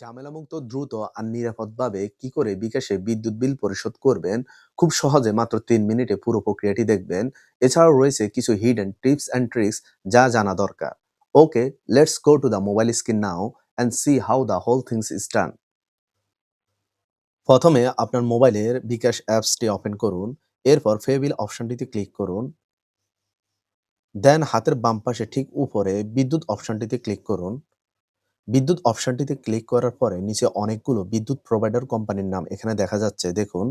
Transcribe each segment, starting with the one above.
ঝামেলামুক্ত, দ্রুত আর নিরাপদভাবে কি করে বিকাশে বিদ্যুৎ বিল পরিশোধ করবেন, খুব সহজে মাত্র তিন মিনিটে পুরো প্রক্রিয়াটি দেখবেন। এছাড়াও রয়েছে কিছু হিডেন টিপস অ্যান্ড ট্রিক্স যা জানা দরকার। Okay let's go to the mobile screen now and see how the whole things is done প্রথমে আপনার মোবাইলের বিকাশ অ্যাপসটি ওপেন করুন, এরপর ফে বিল অপশনটিতে ক্লিক করুন। দেন হাতের বাম পাশে ঠিক উপরে বিদ্যুৎ অপশনটিতে ক্লিক করুন। বিদ্যুৎ অপশনটিতে ক্লিক করার পরে নিচে অনেকগুলো বিদ্যুৎ প্রোভাইডার কোম্পানির নাম এখানে দেখা যাচ্ছে। দেখুন,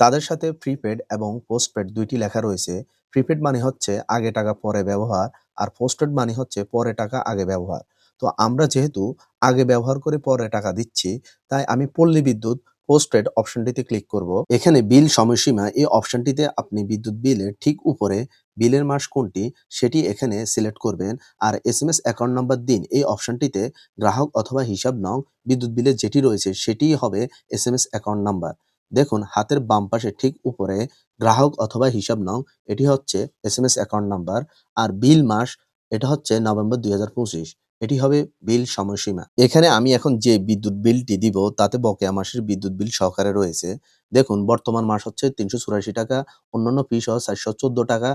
তাদের সাথে প্রিপেড এবং পোস্টপেড দুইটি লেখা রয়েছে। প্রিপেড মানে হচ্ছে আগে টাকা, পরে ব্যবহার আর পোস্টপেড মানে হচ্ছে পরে টাকা, আগে ব্যবহার। তো আমরা যেহেতু আগে ব্যবহার করে পরে টাকা দিচ্ছি, তাই আমি পল্লী বিদ্যুৎ পোস্টপেড অপশনটিতে ক্লিক করব। এখানে বিল সময়সীমা এই অপশনটিতে আপনি বিদ্যুৎ বিলের ঠিক উপরে বিলের মাস কোনটি, সেটি এখানে সিলেক্ট করবেন। আর S M S account number দিন, এই অপশনটিতে গ্রাহক অথবা হিসাব নং, বিদ্যুৎ বিলের যেটি রয়েছে সেটিই হবে S M S account number দেখুন, হাতের বাম পাশে ঠিক উপরে গ্রাহক অথবা হিসাব নং, এটি হচ্ছে S M S account number আর বিল মাস, এটা হচ্ছে নভেম্বর দুই হাজার পঁচিশ। এটি হবে বিল সময়সীমা। এখানে আমি এখন যে বিদ্যুৎ বিলটি দিব, তাতে বকেয়া মাসের বিদ্যুৎ বিল সহকারে রয়েছে। দেখুন, বর্তমান মাস হচ্ছে তিনশো চুরাশি টাকা, অন্যান্য ফি সহ চারশো চোদ্দ টাকা।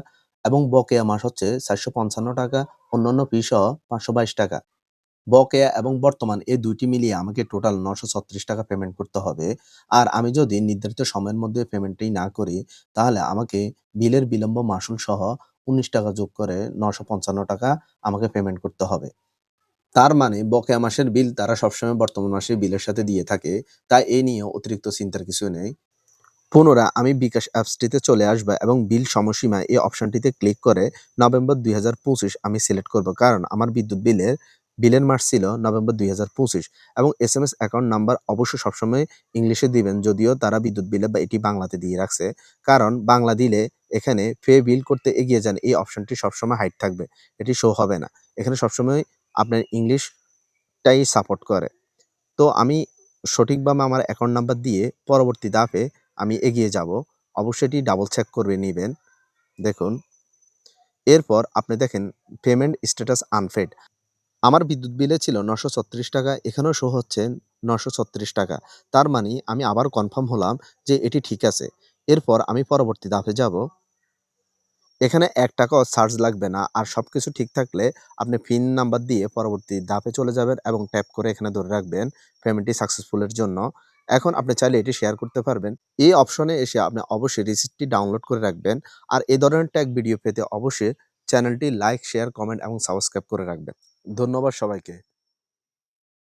এবং বকেয়া মাস হচ্ছে চারশো পঞ্চান্ন টাকা, অন্যান্য ফি সহ পাঁচশো বাইশ টাকা। বকেয়া এবং বর্তমান এই দুইটি মিলিয়ে আমাকে টোটাল নশো ছত্রিশ টাকা পেমেন্ট করতে হবে। আর আমি যদি নির্ধারিত সময়ের মধ্যে পেমেন্টটি না করি, তাহলে আমাকে বিলের বিলম্ব মাসুল সহ উনিশ টাকা যোগ করে নশো পঞ্চান্ন টাকা আমাকে পেমেন্ট করতে হবে। তার মানে বকেয়া মাসের বিল তারা সবসময় বর্তমান মাসের বিলের সাথে দিয়ে থাকে, তাই এই নিয়ে অতিরিক্ত চিন্তার কিছু নেই। পুনরায় আমি বিকাশ অ্যাপসটিতে চলে আসব এবং বিল সময়সীমা এই অপশানটিতে ক্লিক করে নভেম্বর দুই হাজার পঁচিশ আমি সিলেক্ট করব। কারণ আমার বিদ্যুৎ বিলের বিলের মাস ছিল নভেম্বর দুই হাজার পঁচিশ এবং S M S account number অবশ্যই সবসময় ইংলিশে দিবেন, যদিও তারা বিদ্যুৎ বিলে বা এটি বাংলাতে দিয়ে রাখছে। কারণ বাংলা দিলে এখানে ফে বিল করতে এগিয়ে যান, এই অপশনটি সবসময় হাইট থাকবে, এটি শো হবে না। এখানে সবসময় আপনার ইংলিশটাই সাপোর্ট করে। তো আমি সঠিকভাবে আমার অ্যাকাউন্ট নাম্বার দিয়ে পরবর্তী ধাপে আমি এগিয়ে যাব। অবশ্যই এটি ডাবল চেক করে নেবেন। দেখুন। এরপর আপনি দেখেন পেমেন্ট স্ট্যাটাস আনফেড আমার বিদ্যুৎ বিলে ছিল নশো ছত্রিশ টাকা, এখানেও শো হচ্ছে নশো ছত্রিশ টাকা। তার মানে আমি আবার কনফার্ম হলাম যে এটি ঠিক আছে। এরপর আমি পরবর্তী ধাপে যাব। এখানে এক টাকাও চার্জ লাগবে না। আর সব কিছু ঠিক থাকলে আপনি পিন নাম্বার দিয়ে পরবর্তী ধাপে চলে যাবেন এবং ট্যাপ করে এখানে ধরে রাখবেন পেমেন্টটি সাকসেসফুলের জন্য। এখন আপনি চাইলে এটি শেয়ার করতে পারবেন। এই অপশনে এসে আপনি অবশ্যই রিসিপ্টটি ডাউনলোড করে রাখবেন আর এ ধরনের ট্যাগ ভিডিও পেতে অবশ্যই চ্যানেলটি লাইক শেয়ার কমেন্ট এবং সাবস্ক্রাইব করে রাখবেন। ধন্যবাদ সবাইকে।